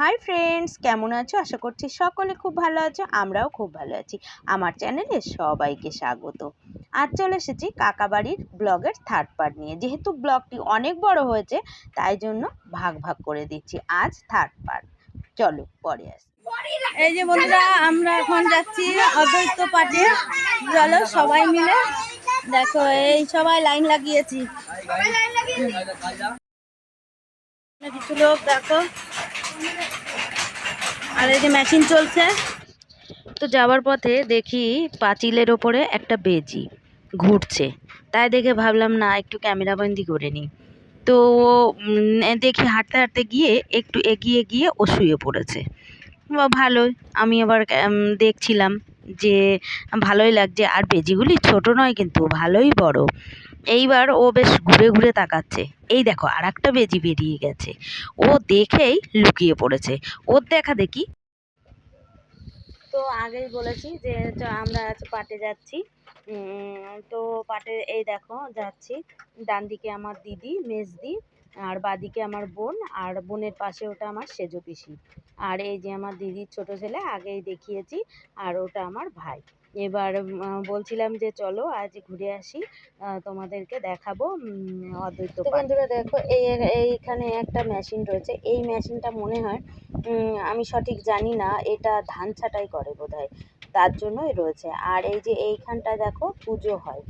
Hi friends কেমন আছো? আশা করছি সকলে খুব ভালো আছো আমরাও খুব ভালো আছি। আমার চ্যানেলে সবাইকে স্বাগত। আজ চলে এসেছি কাকাবাড়ির ব্লগের থার্ড পার্ট নিয়ে। যেহেতু ব্লগটি অনেক বড় হয়েছে তাই জন্য ভাগ ভাগ করে দিচ্ছি আজ থার্ড পার্ট চলো পরে আসি। এই যে বন্ধুরা আমরা এখন যাচ্ছি অদ্বৈত পাটে চলো সবাই মিলে। দেখো এই সবাই লাইন লাগিয়েছি। কিছু লোক দেখো। আর এই যে মেশিন চলছে, তো যাওয়ার পথে দেখি পাঁচিলের ওপরে একটা বেজি ঘুরছে। তাই দেখে ভাবলাম, না, একটু ক্যামেরাবন্দি করে নিই। তো দেখি হাঁটতে হাঁটতে গিয়ে একটু এগিয়ে গিয়ে ও শুয়ে পড়েছে। বা ভালোই। আমি আবার দেখছিলাম যে, ভালোই লাগছে। আর বেজিগুলি ছোট নয়, কিন্তু ভালোই বড়। এইবার ও বেশ ঘুরে ঘুরে তাকাচ্ছে। এই দেখো আর একটা বেজি বেরিয়ে গেছে। ও দেখেই লুকিয়ে পড়েছে। ওর দেখা দেখি। তো আগেই বলেছি যে আমরা আজ পাটে যাচ্ছি। তো পাটে, এই দেখো, যাচ্ছি। ডান দিকে আমার দিদি, মেজদি। আর বাদিকে আমার বোন আর বোনের পাশে ওটা আমার সেজো পিসি। আর এই যে আমার দিদির ছোট ছেলে আগেই দেখিয়েছি আর ওটা আমার ভাই। এবার বলছিলাম যে চলো আজ ঘুরে আসি তোমাদেরকে দেখাবো অদ্বৈত। বন্ধুরা দেখো এই এইখানে একটা মেশিন রয়েছে। এই মেশিনটা মনে হয় আমি সঠিক জানি না, এটা ধান ছাঁটাই করে বোধহয়, তার জন্যই রয়েছে। আর এই যে এইখানটা দেখো পুজো হয়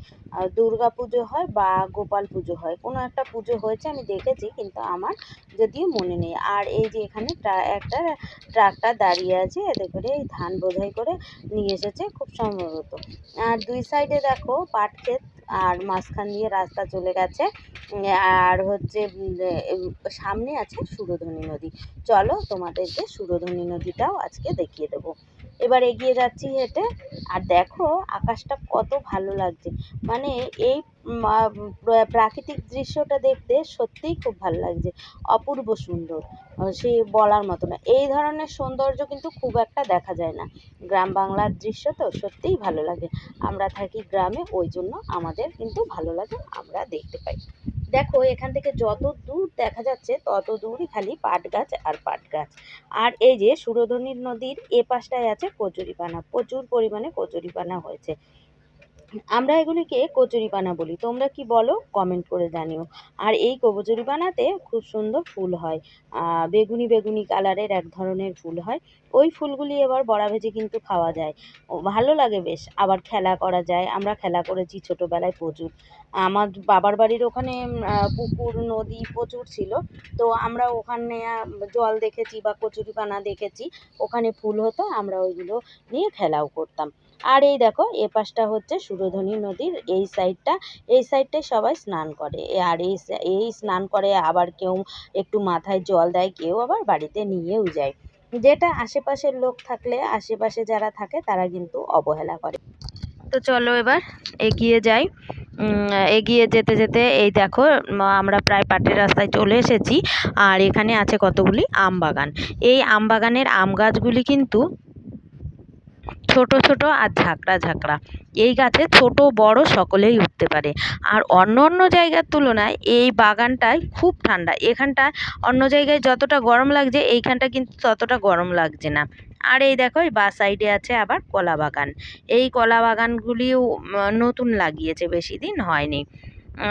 দুর্গা পুজো হয় বা গোপাল পুজো হয়, কোনো একটা পুজো হয়েছে আমি দেখেছি, কিন্তু আমার যদিও মনে নেই। আর এই যে এখানে একটা ট্রাক্টর দাঁড়িয়ে আছে, এতে করে এই ধান বোঝাই করে নিয়ে এসেছে, খুব সম্ভবত। আর দুই সাইডে দেখো পাট ক্ষেত আর মাঝখান দিয়ে রাস্তা চলে গেছে। আর হচ্ছে সামনে আছে সুরধনী নদী। চলো তোমাদেরকে সুরধনী নদীটাও আজকে দেখিয়ে দেবো। এবার এগিয়ে যাচ্ছি হেঁটে। আর দেখো, আকাশটা কত ভালো লাগছে। মানে এই প্রাকৃতিক দৃশ্যটা দেখতে সত্যিই খুব ভালো লাগছে। অপূর্ব সুন্দর। সে বলার মতো না। এই ধরনের সৌন্দর্য কিন্তু খুব একটা দেখা যায় না। গ্রাম বাংলার দৃশ্য তো সত্যিই ভালো লাগে। আমরা থাকি গ্রামে, ওই জন্য আমাদের কিন্তু ভালো লাগে, আমরা দেখতে পাই। দেখো, এখান থেকে যত দূর দেখা যাচ্ছে, তত দূরই খালি পাট গাছ আর পাট গাছ আর এই যে সুরধনী নদীর এ পাশটায় আছে কচুরিপানা। প্রচুর পরিমাণে কচুরিপানা হয়েছে। আমরা এগুলিকে কচুরিপানা বলি। তোমরা কি বলো? কমেন্ট করে জানিও। আর এই কচুরিপানাতে খুব সুন্দর ফুল হয়। বেগুনি বেগুনি কালারের এক ধরনের ফুল হয়। ওই ফুলগুলি এবার বড়া ভেজে কিন্তু খাওয়া যায়। ভালো লাগে বেশ। আবার খেলা করা যায়। আমরা খেলা করেছি ছোটোবেলায় প্রচুর। আমার বাবার বাড়ির ওখানে পুকুর, নদী প্রচুর ছিল। তো আমরা ওখানে জল দেখেছি বা কচুরিপানা দেখেছি। ওখানে ফুল হতো, আমরা ওইগুলো নিয়ে খেলাও করতাম। আর এই দেখো, এ পাশটা হচ্ছে সুরধনী নদীর, এই সাইডটা, এই সাইডটায় সবাই স্নান করে। আর এই এই স্নান করে আবার কেউ একটু মাথায় জল দেয়, কেউ আবার বাড়িতে নিয়েও যায়। যেটা আশেপাশের লোক থাকলে, আশেপাশে যারা থাকে, তারা কিন্তু অবহেলা করে। তো চলো এবার এগিয়ে যাই। এগিয়ে যেতে যেতে এই দেখো আমরা প্রায় পাটের রাস্তায় চলে এসেছি। আর এখানে আছে কতগুলি আম বাগান। এই আম বাগানের আম গাছগুলি কিন্তু ছোট ছোট আর ঝাঁকড়া ঝাঁকড়া। এই গাছে ছোট, বড় সকলেই উঠতে পারে। আর অন্য অন্য জায়গার তুলনায় এই বাগানটায় খুব ঠান্ডা। এখানটা অন্য জায়গায় যতটা গরম লাগছে এইখানটা কিন্তু ততটা গরম লাগছে না। আর এই দেখো বা সাইডে আছে আবার কলা বাগান। এই কলা বাগানগুলিও নতুন লাগিয়েছে, বেশি দিন হয়নি।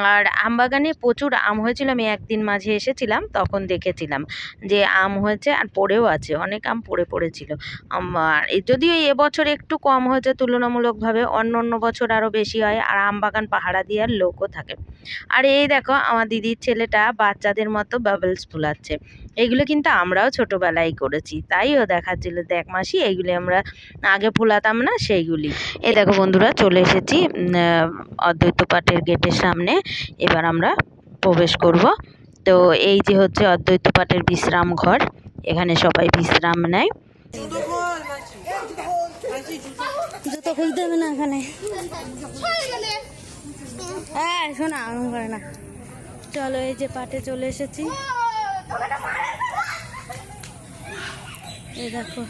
আর আম বাগানে প্রচুর আম হয়েছিল, আমি একদিন মাঝে এসেছিলাম, তখন দেখেছিলাম যে আম হয়েছে আর পড়েও আছে, অনেক আম পড়ে পড়েছিল। আমার এ- যদিও এবছর একটু কম হয়েছে, তুলনামূলকভাবে অন্য অন্য বছর আরও বেশি হয়, আর আম বাগান পাহারা দেওয়ার লোকও থাকে। আর এই দেখো, আমার দিদির ছেলেটা বাচ্চাদের মতো বাবলস ফুলাচ্ছে। এগুলো কিন্তু আমরাও ছোটোবেলায় করেছি তাইও দেখাচ্ছিল, দেখ মাসি এইগুলি আমরা আগে ফুলাতাম না, সেইগুলি। এই দেখো বন্ধুরা, চলে এসেছি অদ্বৈত পাঠের গেটের সামনে। এবার আমরা প্রবেশ করব। তো এই যে হচ্ছে অদ্বৈত পাঠের বিশ্রাম ঘর, এখানে সবাই বিশ্রাম নেয়। না হ্যাঁ শোনা না। চলো, এই যে পাটে চলে এসেছি। দেখো।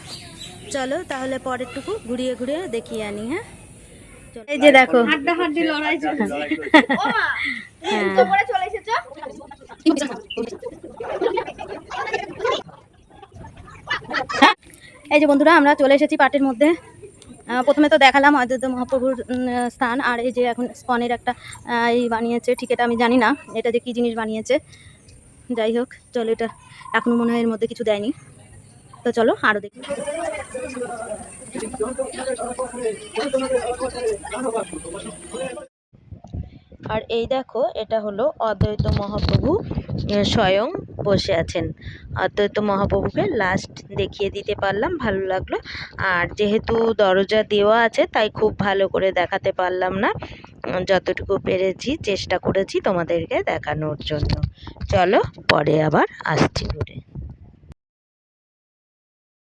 চলো, তাহলে পরেরটুকু ঘুরিয়ে ঘুরিয়ে দেখিয়ে আনি হ্যাঁ। এই যে দেখো। হাড্ডা হাড্ডি লড়াই চলছে। হ্যাঁ। চলে এসেছ এই যে বন্ধুরা আমরা চলে এসেছি পাটের মধ্যে। প্রথমে তো দেখালাম অদ্বৈত মহাপ্রভুর স্থান আর এই যে এখন স্পনের একটা এই বানিয়েছে ঠিক এটা আমি জানি না এটা যে কী জিনিস বানিয়েছে। যাই হোক চলো এটা এখনও মনে হয় এর মধ্যে কিছু দেয়নি। তো চলো আরও দেখি। আর এই দেখো, এটা হলো অদ্বৈত মহাপ্রভু স্বয়ং বসে আছেন। অদ্বৈত মহাপ্রভুকে লাস্ট দেখিয়ে দিতে পারলাম, ভালো লাগল। আর যেহেতু দরজা দেওয়া আছে, তাই খুব ভালো করে দেখাতে পারলাম না। যতটুকু পেরেছি, চেষ্টা করেছি তোমাদেরকে দেখানোর জন্য। চলো, পরে আবার আসছি ঘুরে।